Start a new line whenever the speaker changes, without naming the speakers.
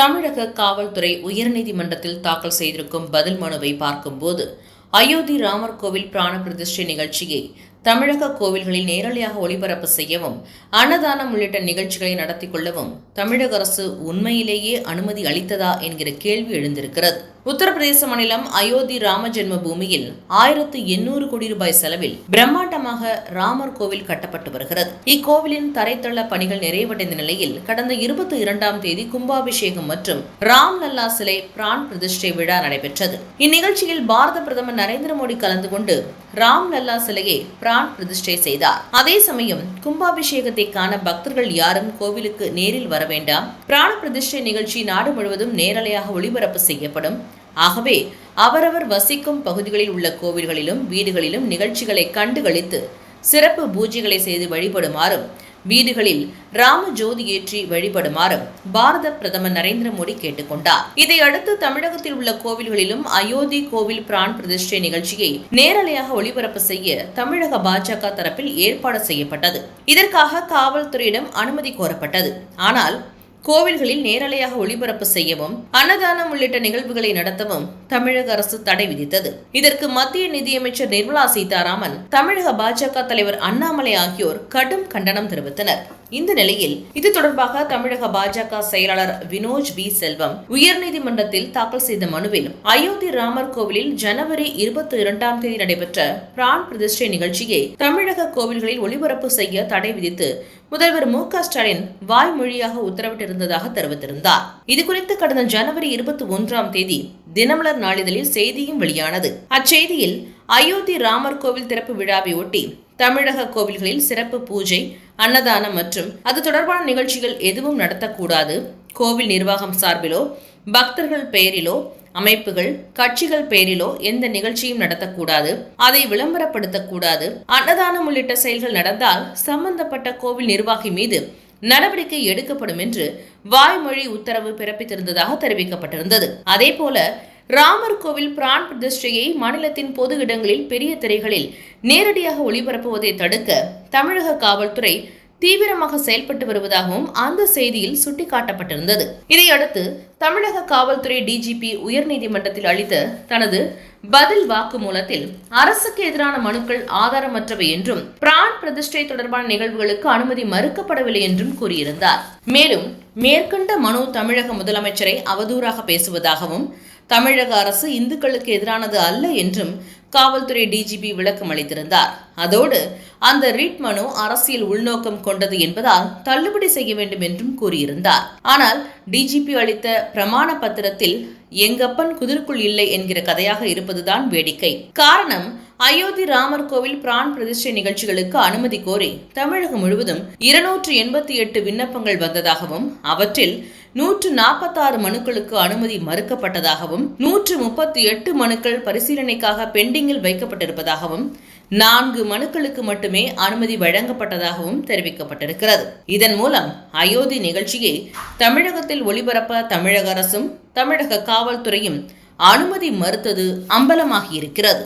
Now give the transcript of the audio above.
தமிழக காவல்துறை உயர்நீதிமன்றத்தில் தாக்கல் செய்திருக்கும் பதில் மனுவை பார்க்கும்போது அயோத்தி ராமர் கோவில் பிராண பிரதிஷ்டை நிகழ்ச்சியை தமிழக கோவில்களில் நேரலையாக ஒளிபரப்பு செய்யவும் அன்னதானம் உள்ளிட்ட நிகழ்ச்சிகளை நடத்தி கொள்ளவும் தமிழக அரசு உண்மையிலேயே அனுமதி அளித்ததா என்கிற கேள்வி எழுந்திருக்கிறது. உத்தரப்பிரதேச மாநிலம் அயோத்தி ராம ஜென்ம பூமியில் ஆயிரத்து எண்ணூறு கோடி ரூபாய் செலவில் பிரம்மாண்டமாக ராமர் கோவில் கட்டப்பட்டு வருகிறது. இக்கோவிலின் தரைத்தள பணிகள் நிறைவடைந்த நிலையில் கடந்த இருபத்தி இரண்டாம் தேதி கும்பாபிஷேகம் மற்றும் ராம் லல்லா சிலை பிரான் பிரதிஷ்டை விழா நடைபெற்றது. இந்நிகழ்ச்சியில் பாரத பிரதமர் நரேந்திர மோடி கலந்து கொண்டு ராம் லல்லா சிலையை பிரான் பிரதிஷ்டை செய்தார். அதே சமயம் கும்பாபிஷேகத்தை காண பக்தர்கள் யாரும் கோவிலுக்கு நேரில் வர வேண்டாம். பிராண பிரதிஷ்டை நிகழ்ச்சி நாடு முழுவதும் நேரலையாக ஒளிபரப்பு செய்யப்படும். ஆகவே அவரவர் வசிக்கும் பகுதிகளில் உள்ள கோவில்களிலும் வீடுகளிலும் நிகழ்ச்சிகளை கண்டுகளித்து சிறப்பு பூஜைகளை செய்து வழிபடுமாறும் வீடுகளில் ராம ஜோதி ஏற்றி வழிபடுமாறும் பாரத பிரதமர் நரேந்திர மோடி கேட்டுக்கொண்டார். இதையடுத்து தமிழகத்தில் உள்ள கோவில்களிலும் அயோத்தி கோவில் பிரான் பிரதிஷ்டை நிகழ்ச்சியை நேரலையாக ஒளிபரப்பு செய்ய தமிழக பாஜக தரப்பில் ஏற்பாடு செய்யப்பட்டது. இதற்காக காவல்துறையிடம் அனுமதி கோரப்பட்டது. ஆனால் கோவில்களில் நேரலையாக ஒளிபரப்பு செய்யவும் அன்னதானம் உள்ளிட்ட நிகழ்வுகளை நடத்தவும் தமிழக அரசு தடை விதித்தது. இதற்கு மத்திய நிதியமைச்சர் நிர்மலா சீதாராமன் தமிழக பாஜக தலைவர் அண்ணாமலை ஆகியோர் கடும் கண்டனம் தெரிவித்தனர். இந்த நிலையில் இது தொடர்பாக தமிழக பாஜக செயலாளர் வினோஜ் வி. செல்வம் உயர்நீதிமன்றத்தில் தாக்கல் செய்த மனுவில் அயோத்தி ராமர் கோவிலில் ஜனவரி இருபத்தி இரண்டாம் தேதி நடைபெற்ற பிரான் பிரதிஷ்டை நிகழ்ச்சியை தமிழக கோவில்களில் ஒளிபரப்பு செய்ய தடை விதித்து முதல்வர் மு க ஸ்டாலின் வாய்மொழியாக உத்தரவிட்டிருந்ததாக தெரிவித்திருந்தார். இதுகுறித்து கடந்த ஜனவரி இருபத்தி ஒன்றாம் தேதி தினமலர் நாளிதழில் செய்தியும் வெளியானது. அச்செய்தியில் அயோத்தி ராமர் கோவில் திறப்பு விழாவை ஒட்டி தமிழக கோவில்களில் சிறப்பு பூஜை அன்னதானம் மற்றும் அது தொடர்பான நிகழ்ச்சிகள் எதுவும் நடத்தக்கூடாது. கோவில் நிர்வாகம் சார்பிலோ பக்தர்கள் பெயரிலோ அமைப்புகள் கட்சிகள் பெயரிலோ எந்த நிகழ்ச்சியும் நடத்தக்கூடாது அதை விளம்பரப்படுத்தக்கூடாது. அன்னதானம் உள்ளிட்ட செயல்கள் நடந்தால் சம்பந்தப்பட்ட கோவில் நிர்வாகி மீது நடவடிக்கை எடுக்கப்படும் என்று வாய்மொழி உத்தரவு பிறப்பித்திருந்ததாக தெரிவிக்கப்பட்டிருந்தது. அதே போல ராமர் கோவில் பிரான் பிரதிஷ்டையை மாநிலத்தின் பொது இடங்களில் பெரிய திரைகளில் நேரடியாக ஒளிபரப்புவதை தடுக்க தமிழக காவல்துறை தீவிரமாக செயல்பட்டு வருவதாகவும் அந்த செய்தியில் சுட்டிக்காட்டப்பட்டிருந்தது. இதையடுத்து தமிழக காவல்துறை டிஜிபி உயர்நீதிமன்றத்தில் அளித்த தனது பதில் வாக்குமூலத்தில் அரசுக்கு எதிரான மனுக்கள் ஆதாரமற்றவை என்றும் பிரான் பிரதிஷ்டை தொடர்பான நிகழ்வுகளுக்கு அனுமதி மறுக்கப்படவில்லை என்றும் கூறியிருந்தார். மேலும் மேற்கண்ட மனு தமிழக முதலமைச்சரை அவதூறாக பேசுவதாகவும் தமிழக அரசு இந்துக்களுக்கு எதிரானது அல்ல என்றும் காவல்துறை டிஜிபி விளக்கம் அளித்திருந்தார். அதோடு அந்த ரிட் மனு அரசியல் உள்நோக்கம் கொண்டது என்பதால் தள்ளுபடி செய்ய வேண்டும் என்றும் கூறியிருந்தார். ஆனால் டிஜிபி அளித்த பிரமாண பத்திரத்தில் எங்கப்பன் குதிர்க்குள் இல்லை என்கிற கதையாக இருப்பதுதான் வேடிக்கை. காரணம் அயோத்தி ராமர் கோவில் பிரான் பிரதிஷ்டை நிகழ்ச்சிகளுக்கு அனுமதி கோரி தமிழகம் முழுவதும் இருநூற்று எண்பத்தி எட்டு விண்ணப்பங்கள் வந்ததாகவும் அவற்றில் நூற்று நாற்பத்தாறு மனுக்களுக்கு அனுமதி மறுக்கப்பட்டதாகவும் நூற்று முப்பத்தி எட்டு மனுக்கள் பரிசீலனைக்காக பெண்டிங்கில் வைக்கப்பட்டிருப்பதாகவும் நான்கு மனுக்களுக்கு மட்டுமே அனுமதி வழங்கப்பட்டதாகவும் தெரிவிக்கப்பட்டிருக்கிறது. இதன் மூலம் அயோத்தி நிகழ்ச்சியை தமிழகத்தில் ஒளிபரப்ப தமிழக அரசும் தமிழக காவல்துறையும் அனுமதி மறுத்தது அம்பலமாகியிருக்கிறது.